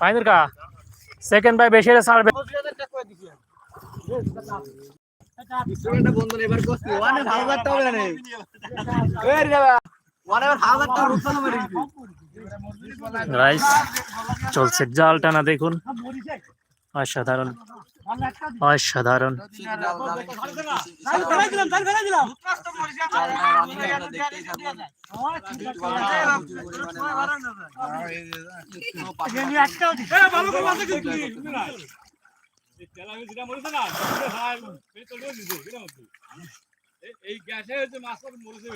Final কা second by বেশি rice চলছে জাল টানা দেখুন। অসাধারণ। অসাধারণ। এই গ্যাসে হচ্ছে মাছ মরেছে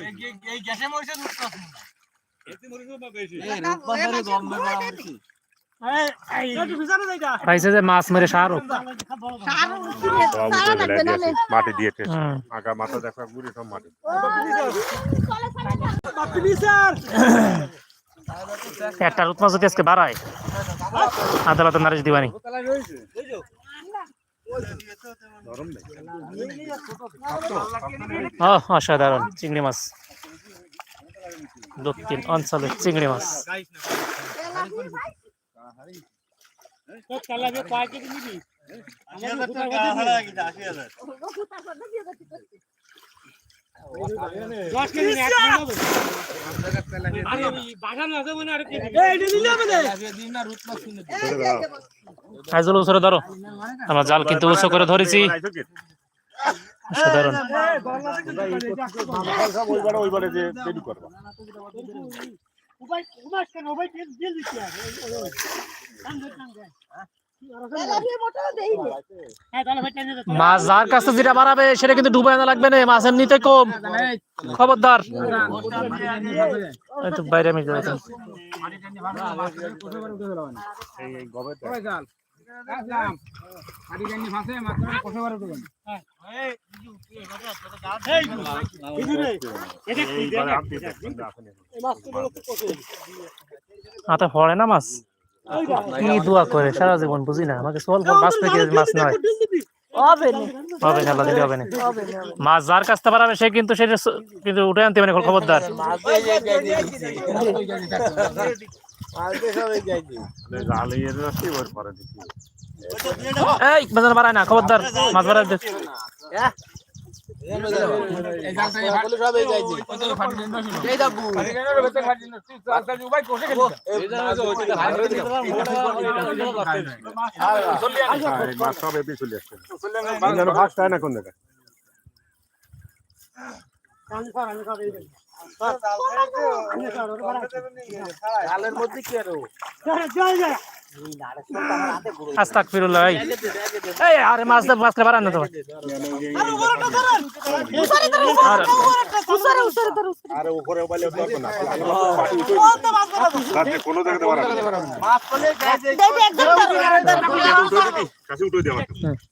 এই গ্যাসে মরিছে এতে মরেছে বা বেশি পাইছে যে মাছ মাটি একটা রুট মাছ যদি আজকে বাড়ায়, আদালতে নারিশ দিবানি অসাধারণ, চিংড়ি মাছ। দক্ষিণ অঞ্চলের চিংড়ি মাছ। ধরো আমরা জাল কিন্তু উঁচু করে ধরেছি অসাধারণ সব ওইবারে ওইবারে যে রেডি করবা মাছ যার কাছে যেটা বাড়াবে সেটা কিন্তু ডুবে আনা লাগবে না। মাছ এমনিতে কম। খবরদার। বাইরে আমি হাতে পড়ে না মাছ? কি দোয়া করে? সারা জীবন বুঝি না। আমাকে স্বল্প মাছ থেকে মাছ নয়। মাছ যার কাছতে পারাবে সে কিন্তু সেটা কিন্তু উঠে আনতে মানে খবরদার। দেখি এই বাজার বাড়ায় না খবরদার মাছ বাড়ায় দে। হ্যাঁ, এই মাছ সব এপি চলে আসছে। যেন ভাগ চায় না কোন জায়গায়? মাছ মাছ না না কোনো এই দর দুই টাঙ্কি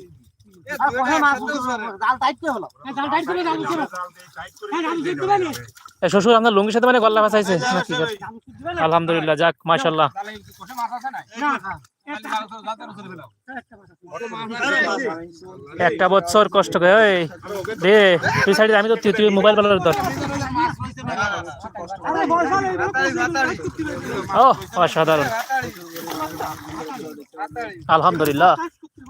শ্বশুর আপনার লুঙ্গির সাথে মানে গল্লা কি? করে? আলহামদুলিল্লাহ যাক মাশাল্লাহ একটা বছর কষ্ট করে তুই সাইডে আমি তো তুই মোবাইল বেলার ধর ও অসাধারণ। আলহামদুলিল্লাহ।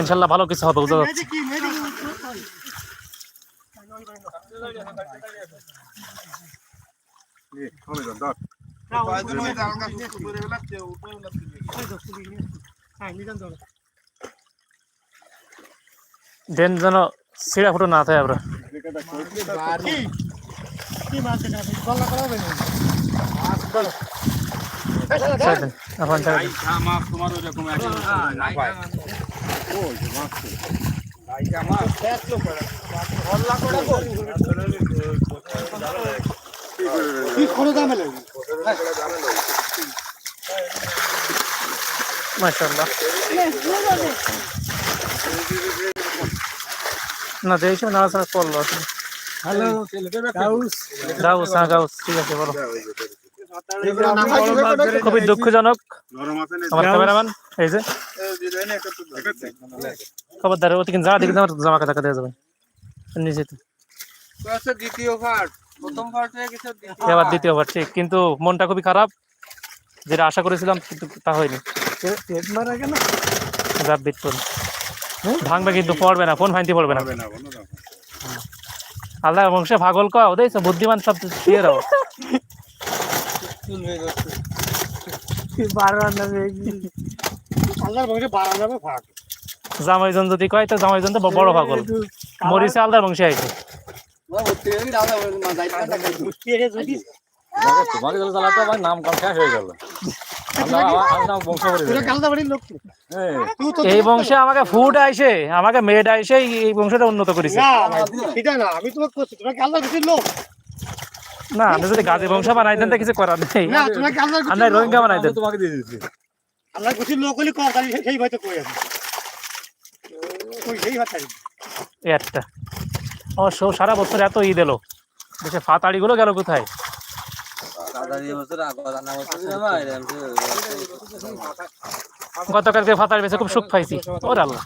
ইনশাল্লাহ ভালো কিছু হবে বুঝা যাচ্ছে দেন যেন সিরা ফুটো না থাকে আমরা ছেড়ে দেন এখন ছেড়ে দেন। লাইকা তোমার না দেখছি নাড়াচাড়া করল হ্যালো গাউস গাউস হ্যাঁ গাউস ঠিক আছে বলো। খুবই দুঃখজনক। আমার ক্যামেরাম্যান এই যে। খবরদার কিন্তু জায়গা দেখে আমার জামা কাটা কাটা যাবে নিচে তো দ্বিতীয় পার্ট প্রথম পার্ট হয়ে গেছে এবার দ্বিতীয় ঠিক। কিন্তু মনটা খুবই খারাপ। যেটা আশা করেছিলাম কিন্তু তা হয়নি। ভাঙবে কিন্তু পড়বে না ফোন ফাইনতে পড়বে না। আল্লাহ বংশে ভাগল কও দেখছ? বুদ্ধিমান সব দিয়ে আল্লাহর বংশে জামাইজন যদি কয় তো জামাইজন তো বড় ভাগল মরিছে আলদার বংশে আইছে। তোমাকে চালাতে আমার নাম কাম শেষ হয়ে গেল। হ্যাঁ। এই বংশে আমাকে ফুড আইছে আমাকে মেড আইসে এই বংশটা উন্নত করেছে। না আমি তোমাকে লোক। না আমি যদি গাজী বংশ বানাইতেন তো কিছু করার নেই। রোহিঙ্গা বানাইতেন আমি তোমাকে দিয়ে দিচ্ছি আল্লাহ বাড়ির লোক হলে কর তাহলে সেই হয়তো কই ওই সেই হাত এই একটা। ও সো সারা বছর এত ই এলো। দেশে ফাতাড়ি গুলো গেল কোথায় গতকালকে ফাতাড়ি বেছে খুব সুখ পাইছি। ওর আল্লাহ।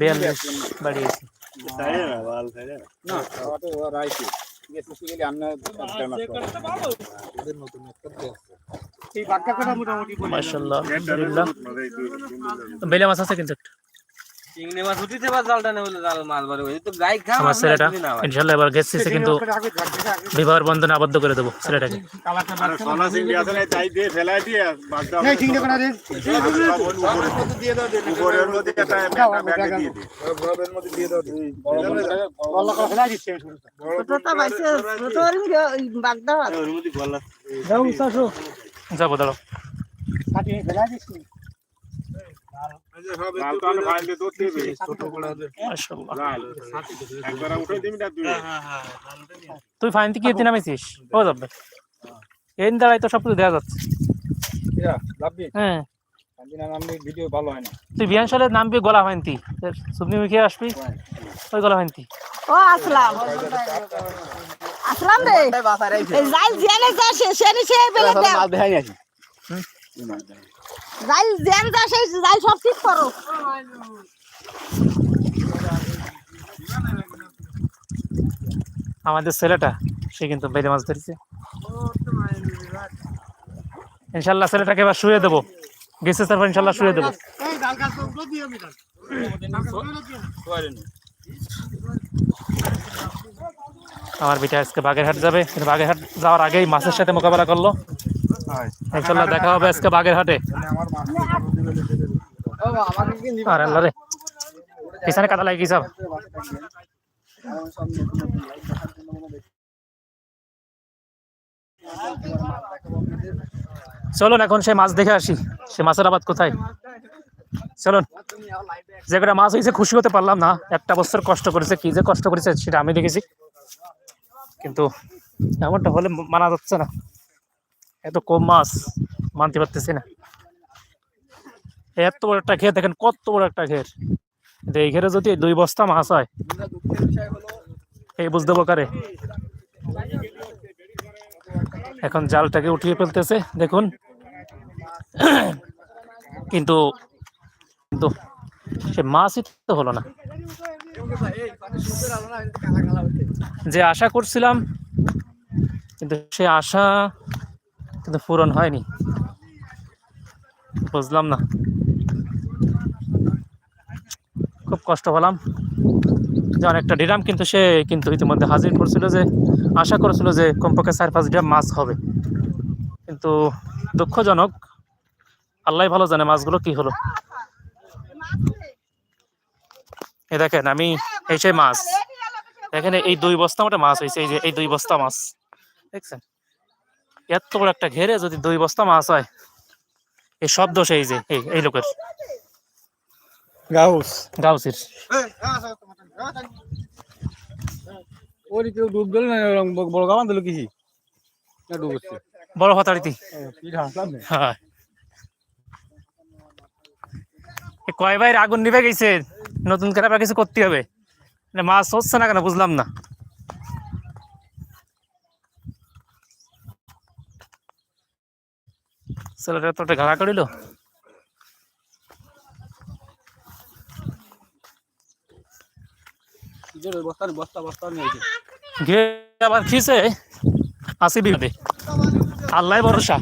বিয়াল্লিশ বাড়িয়েছি। বেলে মাছ আছে কিন্তু একটা। চিংড়ি মাছ উঠিতে বা জালটা জাল মাছ বাড়ি তো গাই খা আমার ছেলেটা ইনশাল্লাহ এবার গেছে কিন্তু বিবাহের বন্ধনে আবদ্ধ করে দেবো ছেলেটাকে। সোনা সিংড়ি আছে না তাই দিয়ে ফেলাই দিয়ে এই চিংড়ি কোনা রে উপরের মধ্যে একটা ব্যাগে দিয়ে দে বড়ের মধ্যে দিয়ে দাও বড় করে ফেলাই দিচ্ছে শুরুতে ছোটটা। বাইছে ছোটর বাগদা যাব দাঁড়াও কাটি ফেলাই দিচ্ছি লাল তো আমি ফাইল দিয়ে দৌড় দিবি ছোট বড় মাশাল্লাহ লাল একবার উঠে দিবি না তুই। তুই ফাইন থেকে এতে নামেছিস? ও যাবে। এই দাঁড়াই তো সব কিছু দেওয়া যাচ্ছে হ্যাঁ। ভিডিও ভালো হয় না। তুই সালে নামবি গলা ফাইনতি। সুবনি মুখে আসবি। ওই গলা ফাইনতি। ও আসলাম। আসলাম রে। এই জাইল যা সে সে বেলে দাও। জাইল জেন যা সে জাইল সব ঠিক করো। আমাদের ছেলেটা, সে কিন্তু বেলে মাছ ধরেছে। ইনশাল্লাহ ছেলেটাকে এবার শুয়ে দেবো। গেছে তারপর ইনশাল্লাহ শুয়ে দেবো। আমার বিটা আজকে বাগেরহাট যাবে। কিন্তু বাগেরহাট যাওয়ার আগেই মাছের সাথে মোকাবেলা করল। ইনশাল্লাহ দেখা হবে আজকে বাগেরহাটে। পিছনে লাগি সব? চলুন, এখন সে মাছ দেখে আসি। সে মাছের আবাদ কোথায়? চলুন। যে কটা মাছ হয়েছে, খুশি হতে পারলাম না। একটা বছর কষ্ট করেছে, কি যে কষ্ট করেছে, সেটা আমি দেখেছি। কিন্তু এমনটা হলে মানা যাচ্ছে না। এত কম মাছ মানতে পারতেছি না। এত বড় একটা ঘের, দেখেন কত বড় একটা ঘের। এই ঘেরে যদি দুই বস্তা মাছ হয়, এই বুঝতে পারে এখন জালটাকে উঠিয়ে ফেলতেছে, দেখুন। কিন্তু কিন্তু সে মাছই তো হলো না। যে আশা করছিলাম, কিন্তু সে আশা কিন্তু পূরণ হয়নি। বুঝলাম না। খুব কষ্ট হলাম যে অনেকটা ডিরাম কিন্তু সে কিন্তু ইতিমধ্যে হাজির করছিল যে, আশা করেছিল যে কমপক্ষে চার পাঁচ ড্রাম মাছ হবে। কিন্তু দুঃখজনক আল্লাহ ভালো জানে মাছগুলো কি হলো। এ দেখেন, আমি এই সেই মাছ। এখানে এই দুই বস্তা মোটা মাছ হয়েছে, এই যে এই দুই বস্তা মাছ। দেখছেন? এত বড় একটা ঘেরে যদি দুই বস্তা মাছ হয় এই সব দোষ এই যে এই এই লোকের। গাউস। গাউসির। ওই কেউ ডুব দিল না বড় গামান দিল কিছু না ডুব হচ্ছে। বড় হতাড়িতি। হ্যাঁ। কয় ভাইয়ের আগুন নিভে গেছে? নতুন করে কিছু করতে হবে। মাছ হচ্ছে না কেন? বুঝলাম না। ছেলেটা তো ঘাড়া করিল আবার খিসে। আসি বিপদে। আল্লাহ ভরসা।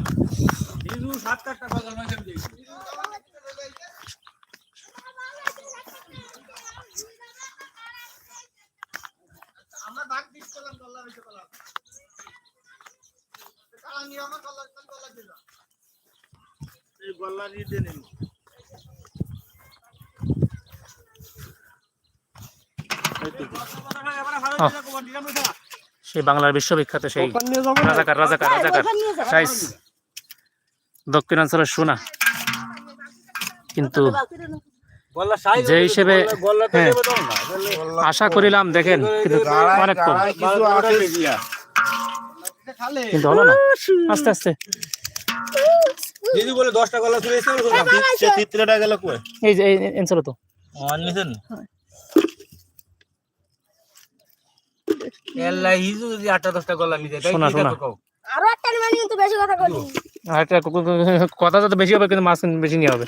সেই বাংলার বিশ্ববিখ্যাত সেই রাজাকার রাজাকার রাজাকার। সাইজ দক্ষিণাঞ্চলের সোনা। কিন্তু যে হিসেবে হ্যাঁ, দেবে তখন না? আশা করিলাম দেখেন কিন্তু অনেক কম। কিন্তু হলো না। আস্তে আস্তে। দিদি বলে দশটা গলা তুলে এসে সে গেল কই? এই যে তো। আনলিছেন এলা হিজু যদি আটটা দশটা গলা নিতে তাই কি কও? আরও একটা মানে কিন্তু বেশি কথা কইলি আর একটা ক- ক- ক- কথা তো বেশি হবে কিন্তু মাছ বেশি নিয়ে হবে।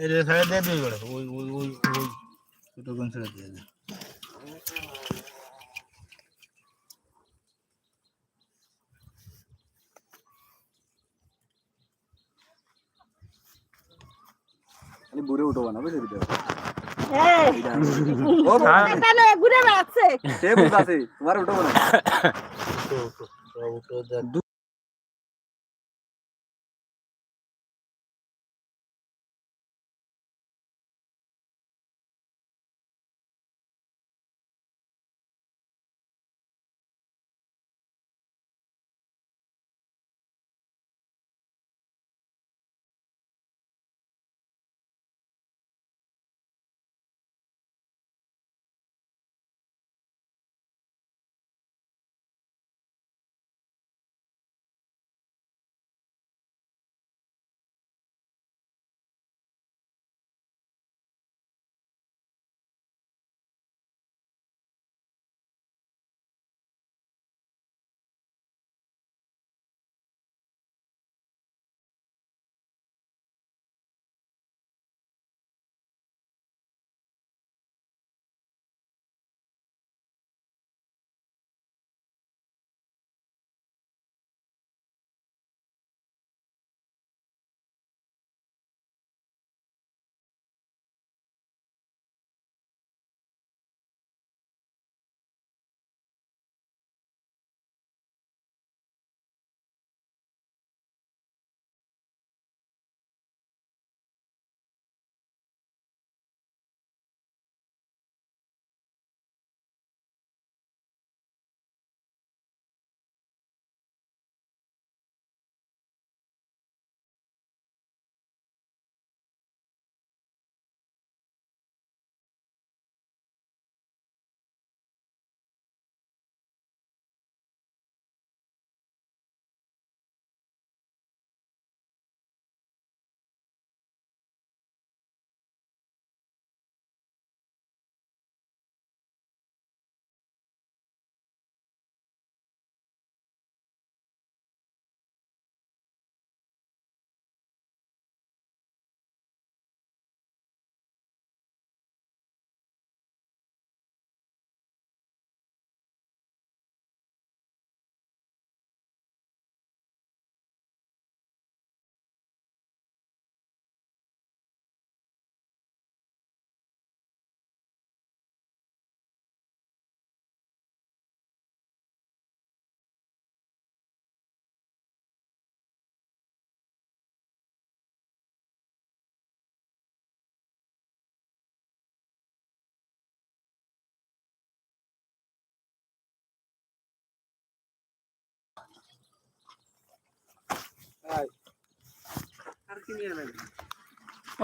এই ছেড়ে দিয়ে দিই করে ওই ওই ওই ওই ছোট কোন ছেড়ে দিয়ে দে বুড়ে উঠবো না বুঝলি তো আর একটা লয়ে ঘুরে বেড়াচ্ছে। তোমার উঠবো না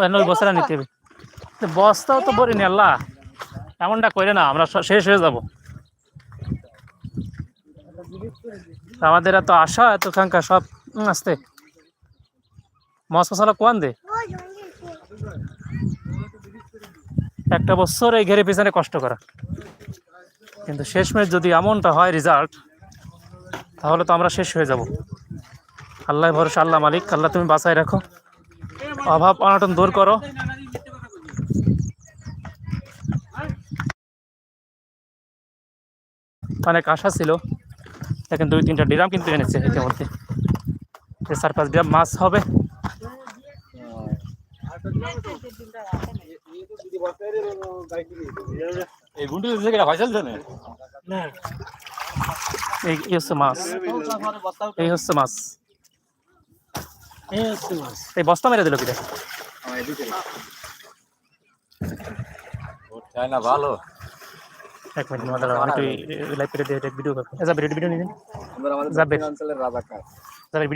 ওই ওই নিতে হবে। বস্তাও তো ভরিনি আল্লাহ। এমনটা করে না আমরা শেষ হয়ে যাব। আমাদের এত আশা এত আকাঙ্ক্ষা সব আস্তে। মশ মশলা কোয়ান দে? একটা বছর এই ঘেরে পিছনে কষ্ট করা। কিন্তু শেষমেশ যদি এমনটা হয় রেজাল্ট তাহলে তো আমরা শেষ হয়ে যাব। আল্লাহ ভরসা আল্লাহ মালিক আল্লাহ তুমি বাঁচায় রাখো। অভাব অনটন দূর করো। অনেক আশা ছিল এখন দুই তিনটা ডিরাম কিন্তু এনেছে ইতিমধ্যে। চার পাঁচ ডিরাম মাছ হবে। এই হচ্ছে মাছ। এই হচ্ছে মাছ। এই বস্তা মেরে দিল কিরে? চাই না ভালো? এক মিনিট মাদার আমি লাইভ করে দিয়ে ভিডিও করব। ভিডিও ভিডিও নিয়ে নিন আমাদের যাবে। রাজাকার। যাবে ভিডিও